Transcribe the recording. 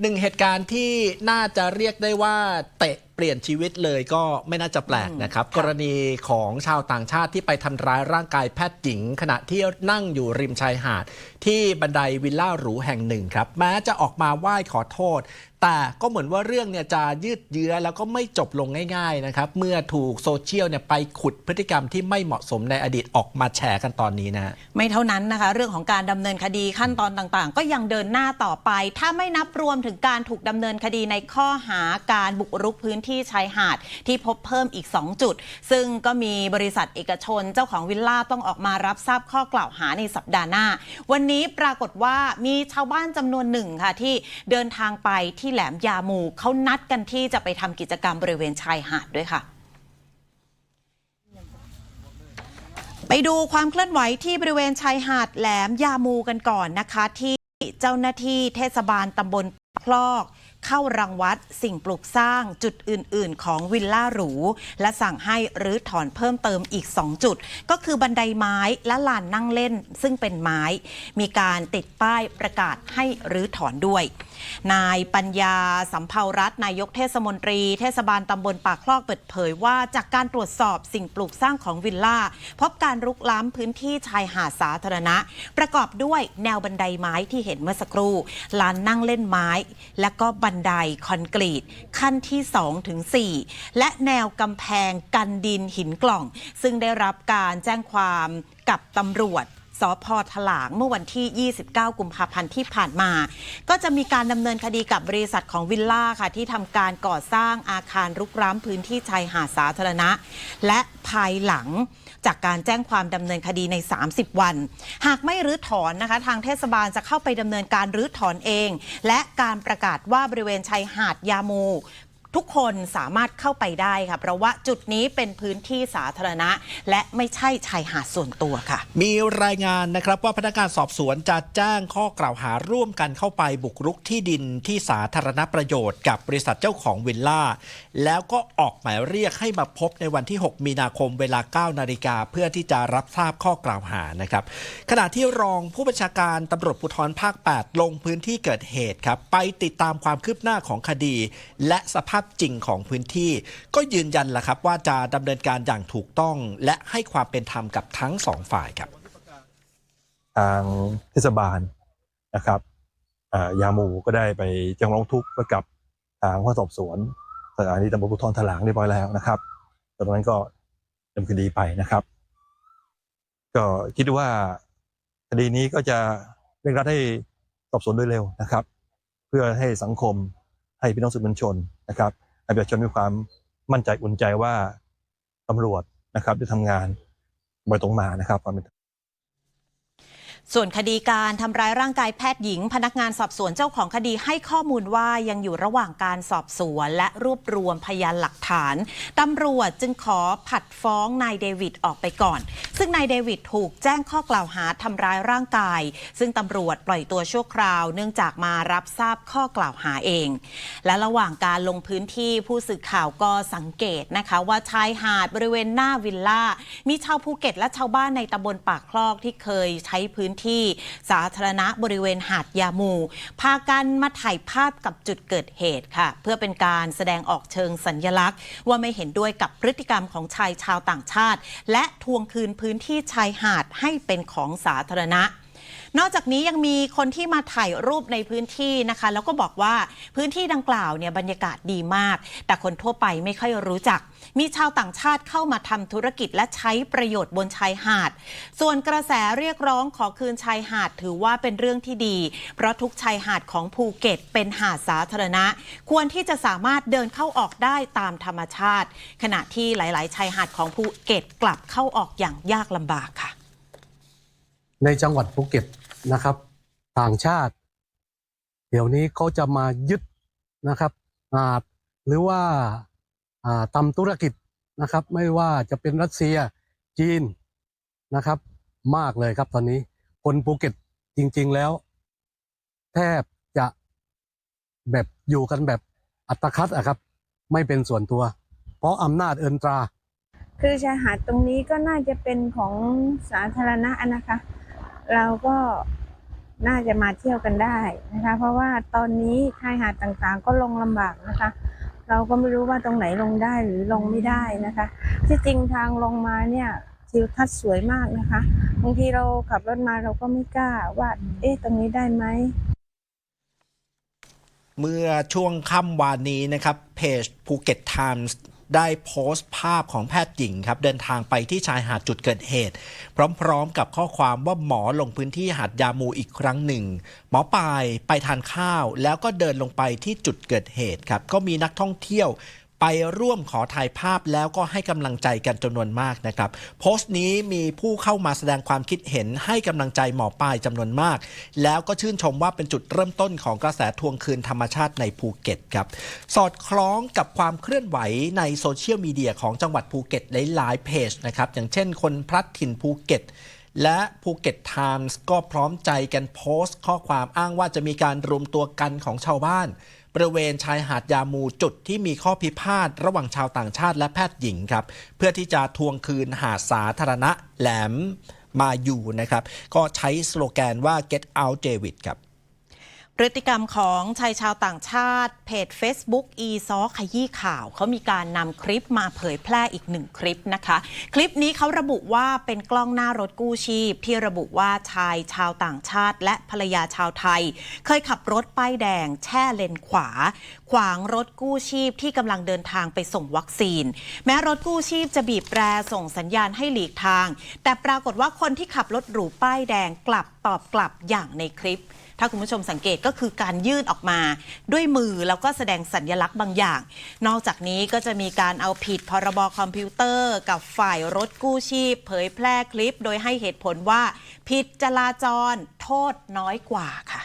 หนึ่งเหตุการณ์ที่น่าจะเรียกได้ว่าเตะ เปลี่ยนชีวิตเลยก็ไม่น่าจะแปลกนะครับ กรณีของชาวต่างชาติที่ไปทำร้ายร่างกายแพทย์หญิง ขณะที่นั่งอยู่ริมชายหาด ที่บันไดวิลล่าหรูแห่งหนึ่งครับ แม้จะออกมาไหว้ขอโทษ แต่ก็เหมือนว่าเรื่องเนี่ยจะยืดเยื้อแล้วก็ไม่จบลงง่ายๆนะครับเมื่อถูกโซเชียลเนี่ยไปขุดพฤติกรรมที่ไม่เหมาะสมในอดีตออกมาแฉกันตอนนี้นะไม่เท่านั้นนะคะ เรื่องของการดำเนินคดีขั้นตอนต่างๆ ก็ยังเดินหน้าต่อไป ถ้าไม่นับรวมถึงการถูกดำเนินคดีในข้อหาการบุกรุกพื้นที่ชายหาดที่พบเพิ่มอีก 2 จุด ซึ่งก็มีบริษัทเอกชนเจ้าของวิลล่าต้องออกมารับทราบข้อกล่าวหาในสัปดาห์หน้า วันนี้ปรากฏว่ามีชาวบ้านจำนวนหนึ่งค่ะที่เดินทางไปที่แหลมยามูเขานัดกันที่จะไปทำกิจกรรมบริเวณชายหาดด้วยค่ะไปดูความเคลื่อนไหวที่บริเวณชายหาดแหลมยามูกันก่อนนะคะ ที่เจ้าหน้าที่เทศบาลตำบลคลอก เข้ารังวัดสิ่งปลูกสร้างจุดอื่น ๆ ของวิลล่าหรู และสั่งให้รื้อถอนเพิ่มเติมอีก 2 จุด ก็คือบันไดไม้และลานนั่งเล่น ซึ่งเป็นไม้ มีการติดป้ายประกาศให้รื้อถอนด้วย นายปัญญาสัมภารัตน์นายกเทศมนตรี เทศบาลตำบลปากคลอกเปิดเผยว่าจากการตรวจสอบสิ่งปลูกสร้างของวิลล่าพบการรุกล้ำพื้นที่ชายหาดสาธารณะ ประกอบด้วยแนวบันไดไม้ที่เห็นเมื่อสักครู่ลานนั่งเล่นไม้ และก็บันไดคอนกรีต ขั้นที่ 2 ถึง 4 และแนวกำแพงกันดินหินกล่อง ซึ่งได้รับการแจ้งความกับตำรวจ สพถลางเมื่อวันที่ 29 กุมภาพันธ์ที่ผ่านมา ก็จะมีการดำเนินคดีกับบริษัทของวิลล่าค่ะ ที่ทำการก่อสร้างอาคารรุกร้ำพื้นที่ชายหาดสาธารณะ และภายหลังจากการแจ้งความดำเนินคดีใน 30 วัน หากไม่รื้อถอนนะคะ ทางเทศบาลจะเข้าไปดำเนินการรื้อถอนเอง และการประกาศว่าบริเวณชายหาดยาโม ทุกคนสามารถเข้าไปได้ค่ะเพราะว่าจุดนี้เป็นพื้นที่สาธารณะ และไม่ใช่ชายหาดส่วนตัวค่ะ มีรายงานนะครับว่าพนักงานสอบสวนจะแจ้งข้อกล่าวหาร่วมกันเข้าไปบุกรุกที่ดินที่สาธารณประโยชน์กับบริษัทเจ้าของวิลล่า แล้วก็ออกหมายเรียกให้มาพบในวันที่ 6 มีนาคมเวลา 9 นาฬิกาเพื่อที่จะรับทราบข้อกล่าวหานะครับ ขณะที่รองผู้บัญชาการตำรวจภูธรภาค 8 ลงพื้นที่เกิดเหตุครับ ไปติดตามความคืบหน้าของคดี และสภาพจริงของพื้นที่ ก็ยืนยันแหละครับว่าจะดำเนินการอย่างถูกต้อง และให้ความเป็นธรรมกับทั้งสองฝ่ายครับ ทางเทศบาลนะครับยาหมูก็ได้ไปแจ้งร้องทุกข์ไว้กับทางผู้สอบสวนสถานีตำรวจภูธรถลางเรียบร้อยแล้วนะครับตอนนั้นก็ดำเนินคดีไปนะครับ ก็คิดว่าคดีนี้ก็จะเร่งรัดให้สอบสวนโดยเร็วนะครับ เพื่อให้สังคมให้พี่น้องสื่อมวลชน นะครับให้ประชาชนมีความมั่นใจอุ่นใจว่าตำรวจนะครับได้ทำงานโดยตรงมานะครับความเป็น ส่วนคดีการทำร้ายร่างกายแพทย์หญิง พนักงานสอบสวนเจ้าของคดีให้ข้อมูลว่ายังอยู่ระหว่างการสอบสวน และรวบรวมพยานหลักฐานตำรวจจึงขอผัดฟ้องนายเดวิดออกไปก่อน ซึ่งนายเดวิดถูกแจ้งข้อกล่าวหาทำร้ายร่างกาย ซึ่งตำรวจปล่อยตัวชั่วคราว เนื่องจากมารับทราบข้อกล่าวหาเอง และระหว่างการลงพื้นที่ผู้สื่อข่าวก็สังเกตนะคะว่าชายหาดบริเวณหน้าวิลล่ามีชาวภูเก็ตและชาวบ้านในตำบลปากคลอกที่เคยใช้พื้นที่สาธารณะบริเวณหาดยามู พากันมาถ่ายภาพกับจุดเกิดเหตุค่ะ เพื่อเป็นการแสดงออกเชิงสัญญลักษณ์ ว่าไม่เห็นด้วยกับพฤติกรรมของชายชาวต่างชาติ และทวงคืนพื้นที่ชายหาดให้เป็นของสาธารณะ นอกจากนี้ยังมีคนที่มาถ่ายรูปในพื้นที่นะคะ แล้วก็บอกว่าพื้นที่ดังกล่าวเนี่ยบรรยากาศดีมาก แต่คนทั่วไปไม่ค่อยรู้จัก มีชาวต่างชาติเข้ามาทำธุรกิจและใช้ประโยชน์บนชายหาด ส่วนกระแสเรียกร้องขอคืนชายหาดถือว่าเป็นเรื่องที่ดี เพราะทุกชายหาดของภูเก็ตเป็นหาดสาธารณะ ควรที่จะสามารถเดินเข้าออกได้ตามธรรมชาติ ขณะที่หลาย ๆ ชายหาดของภูเก็ตกลับเข้าออกอย่างยากลำบากค่ะ ในจังหวัดภูเก็ต นะครับ ต่างชาติ เดี๋ยวนี้เขาจะมายึดนะครับหาดหรือว่าอ่าทำธุรกิจนะครับ ไม่ว่าจะเป็นรัสเซียจีนนะครับ มากเลยครับตอนนี้คนภูเก็ตจริง ๆแล้ว แทบจะแบบอยู่กันแบบอัตคัดอะครับ ไม่เป็นส่วนตัว เพราะอำนาจเอินตรา คือชายหาดตรงนี้ก็น่าจะเป็นของสาธารณะนะคะ เราก็ น่าจะมาเที่ยวกันได้นะคะ เพราะว่าตอนนี้ชายหาดต่างๆ ก็ลงลำบากนะคะ เราก็ไม่รู้ว่าตรงไหนลงได้หรือลงไม่ได้นะคะ ที่จริงทางลงมาเนี่ยทิวทัศน์สวยมากนะคะบางทีเราขับรถมาเราก็ไม่กล้าว่า เอ๊ะตรงนี้ได้ไหมเมื่อช่วงค่ำวานนี้นะครับเพจภูเก็ตไทมส์ ได้โพสต์ภาพของแพทย์หญิงครับเดินทางไปที่ชายหาดจุดเกิดเหตุ พร้อมๆ กับข้อความว่าหมอลงพื้นที่หาดยามูอีกครั้งหนึ่ง หมอปลายไปทานข้าว แล้วก็เดินลงไปที่จุดเกิดเหตุครับก็มีนักท่องเที่ยว ไปร่วมขอถ่ายภาพแล้วก็ให้กำลังใจกันจำนวนมากนะครับ โพสต์นี้มีผู้เข้ามาแสดงความคิดเห็นให้กำลังใจหมอปลายจำนวนมาก แล้วก็ชื่นชมว่าเป็นจุดเริ่มต้นของกระแสทวงคืนธรรมชาติในภูเก็ตครับ สอดคล้องกับความเคลื่อนไหวในโซเชียลมีเดียของจังหวัดภูเก็ตหลายๆเพจนะครับอย่างเช่น คนพลัดถิ่นภูเก็ตและภูเก็ตไทมส์ก็พร้อมใจกันโพสต์ ข้อความอ้างว่าจะมีการรวมตัวกันของชาวบ้าน บริเวณชายหาดยามูจุดที่มีข้อพิพาทระหว่างชาวต่างชาติและแพทย์หญิงครับ เพื่อที่จะทวงคืนหาดสาธารณะแหลมมาอยู่นะครับ ก็ใช้สโลแกนว่า get out David ครับ พฤติกรรมของชายชาวต่างชาติ เพจ Facebook อีซอขยี้ข่าว เขามีการนำคลิปมาเผยแพร่อีกหนึ่งคลิปนะคะ คลิปนี้เขาระบุว่าเป็นกล้องหน้ารถกู้ชีพ ที่ระบุว่าชายชาวต่างชาติ และภรรยาชาวไทย เคยขับรถป้ายแดงแช่เลนขวา ขวางรถกู้ชีพที่กำลังเดินทางไปส่งวัคซีน แม้รถกู้ชีพจะบีบแตรส่งสัญญาณให้หลีกทาง แต่ปรากฏว่าคนที่ขับรถหรูป้ายแดงกลับตอบกลับอย่างในคลิป ถ้าคุณผู้ชมสังเกตก็คือการยื่นออกมาด้วยมือแล้วก็แสดงสัญญลักษณ์บางอย่าง นอกจากนี้ก็จะมีการเอาผิดพรบคอมพิวเตอร์ กับฝ่ายรถกู้ชีพ เผยแพร่คลิป โดยให้เหตุผลว่า ผิดจราจรโทษน้อยกว่าค่ะ